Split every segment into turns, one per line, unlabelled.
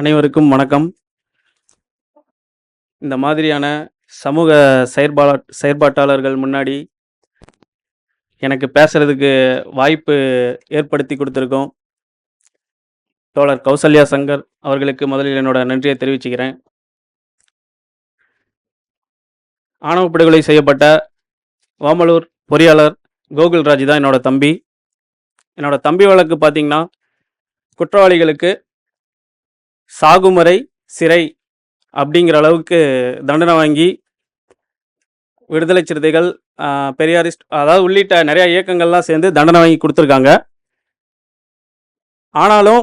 அனைவருக்கும் வணக்கம். இந்த மாதிரியான சமூக செயற்பா செயற்பாட்டாளர்கள் முன்னாடி எனக்கு பேசுறதுக்கு வாய்ப்பு ஏற்படுத்தி கொடுத்துருக்கோம். தோழர் கௌசல்யா சங்கர் அவர்களுக்கு முதலில் என்னோட நன்றியை தெரிவிச்சுக்கிறேன். ஆணவ படுகொலை செய்யப்பட்ட ஓமலூர் பொறியாளர் கோகுல்ராஜ் தான் என்னோட தம்பி. என்னோட தம்பி வழக்கு பார்த்தீங்கன்னா குற்றவாளிகளுக்கு சாகுமறை சிறை அப்படிங்கிற அளவுக்கு தண்டனை வாங்கி விடுதலை சிறுத்தைகள் பெரியாரிஸ்ட் அதாவது உள்ளிட்ட நிறையா இயக்கங்கள்லாம் சேர்ந்து தண்டனை வாங்கி கொடுத்துருக்காங்க. ஆனாலும்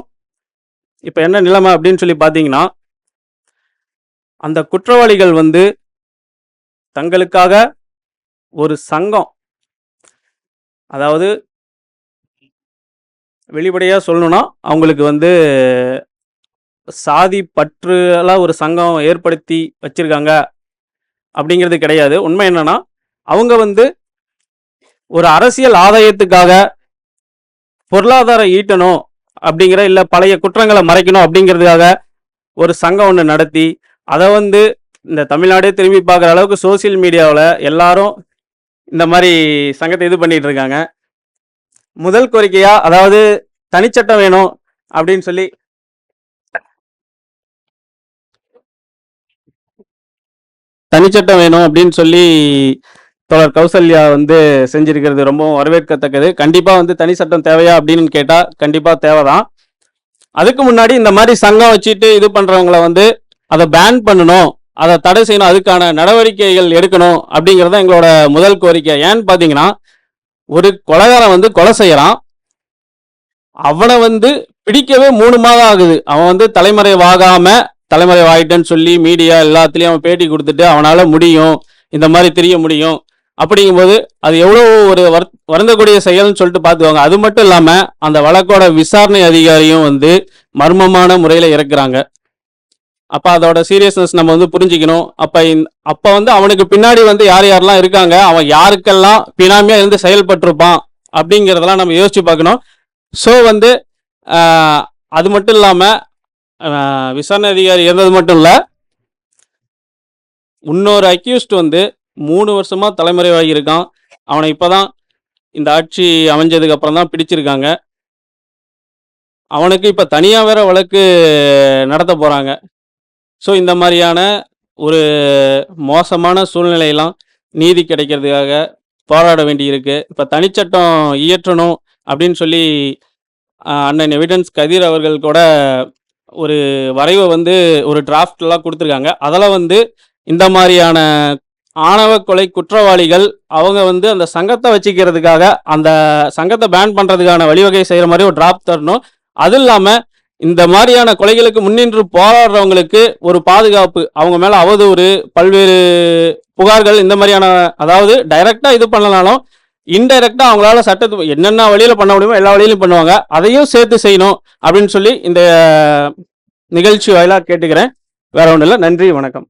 இப்போ என்ன நிலைமை அப்படின்னு சொல்லி பார்த்தீங்கன்னா அந்த குற்றவாளிகள் வந்து தங்களுக்காக ஒரு சங்கம் அதாவது வெளிப்படையாக சொல்லணும்னா அவங்களுக்கு வந்து சாதி பற்றுலாம் ஒரு சங்கம் ஏற்படுத்தி வச்சுருக்காங்க அப்படிங்கிறது கிடையாது. உண்மை என்னன்னா அவங்க வந்து ஒரு அரசியல் ஆதாயத்துக்காக பொருளாதாரம் ஈட்டணும் அப்படிங்கிற இல்லை பழைய குற்றங்களை மறைக்கணும் அப்படிங்கிறதுக்காக ஒரு சங்கம் ஒன்று நடத்தி அதை வந்து இந்த தமிழ்நாடே திரும்பி பார்க்குற அளவுக்கு சோசியல் மீடியாவில் எல்லாரும் இந்த மாதிரி சங்கத்தை இது பண்ணிட்டு இருக்காங்க. முதல் கோரிக்கையாக அதாவது தனிச்சட்டம் வேணும் அப்படின்னு சொல்லி தனிச்சட்டம் வேணும் அப்படின்னு சொல்லி தொடர் கௌசல்யா வந்து செஞ்சிருக்கிறது ரொம்ப வரவேற்கத்தக்கது. கண்டிப்பாக வந்து தனி சட்டம் தேவையா அப்படின்னு கேட்டால் கண்டிப்பாக தேவை தேவைதான். அதுக்கு முன்னாடி இந்த மாதிரி சங்கம் வச்சுட்டு இது பண்ணுறவங்கள வந்து அதை பேன் பண்ணணும். அதை தடை செய்யணும். அதுக்கான நடவடிக்கைகள் எடுக்கணும் அப்படிங்கிறது தான் எங்களோட முதல் கோரிக்கை. ஏன்னு பார்த்தீங்கன்னா ஒரு கொலகாரம் வந்து கொலை செய்கிறான் அவனை வந்து பிடிக்கவே மூணு மாதம் ஆகுது. அவன் வந்து தலைமறைவாகாம தலைமறைவாயிட்டேன்னு சொல்லி மீடியா எல்லாத்துலேயும் அவன் பேட்டி கொடுத்துட்டு அவனால் முடியும். இந்த மாதிரி தெரிய முடியும். அப்படிங்கும்போது அது எவ்வளோ ஒரு வர் வருந்தக்கூடிய செயல்னு சொல்லிட்டு பார்த்துக்குவாங்க அது மட்டும் இல்லாமல் அந்த வழக்கோட விசாரணை அதிகாரியும் வந்து மர்மமான முறையில் இறக்குறாங்க. அப்போ அதோட சீரியஸ்னஸ் நம்ம வந்து புரிஞ்சுக்கணும். அப்போ அப்போ வந்து அவனுக்கு பின்னாடி வந்து யார் யாரெல்லாம் இருக்காங்க அவன் யாருக்கெல்லாம் பினாமியாக இருந்து செயல்பட்டிருப்பான் அப்படிங்கிறதெல்லாம் நம்ம யோசிச்சு பார்க்கணும். ஸோ வந்து அது மட்டும் இல்லாமல் விசாரணை அதிகாரி இருந்தது மட்டும் இல்லை இன்னொரு அக்யூஸ்ட் வந்து மூணு வருஷமாக தலைமறைவாகி இருக்கான். அவனை இப்போ தான் இந்த ஆட்சி அமைஞ்சதுக்கு அப்புறம் தான் பிடிச்சிருக்காங்க. அவனுக்கு இப்போ தனியாக வேற வழக்கு நடத்த போகிறாங்க ஸோ இந்த மாதிரியான ஒரு மோசமான சூழ்நிலையெல்லாம் நீதி கிடைக்கிறதுக்காக போராட வேண்டியிருக்கு. இப்போ தனிச்சட்டம் இயற்றணும் அப்படின்னு சொல்லி அண்ணன் எவிடன்ஸ் கதிர் அவர்கள் கூட ஒரு வரைவை வந்து ஒரு டிராஃப்ட்லாம் கொடுத்துருக்காங்க. அதில் வந்து இந்த மாதிரியான ஆணவ கொலை குற்றவாளிகள் அவங்க வந்து அந்த சங்கத்தை வச்சுக்கிறதுக்காக அந்த சங்கத்தை பேன் பண்ணுறதுக்கான வழிவகை செய்கிற மாதிரி ஒரு டிராப் தரணும். அது இல்லாமல் இந்த மாதிரியான கொலைகளுக்கு முன்னின்று போராடுறவங்களுக்கு ஒரு பாதுகாப்பு அவங்க மேலே அவதூறு பல்வேறு புகார்கள் இந்த மாதிரியான அதாவது டைரக்டாக இது பண்ணலனாலும் இன்டைரக்டாக அவங்களால சட்டத்து என்னென்ன வழியில் பண்ண முடியுமோ எல்லா வழியிலும் பண்ணுவாங்க. அதையும் சேர்த்து செய்யணும் அப்படின்னு சொல்லி இந்த நிகழ்ச்சி வாயிலாக கேட்டுக்கிறேன். வேற ஒன்றும் இல்லை. நன்றி வணக்கம்.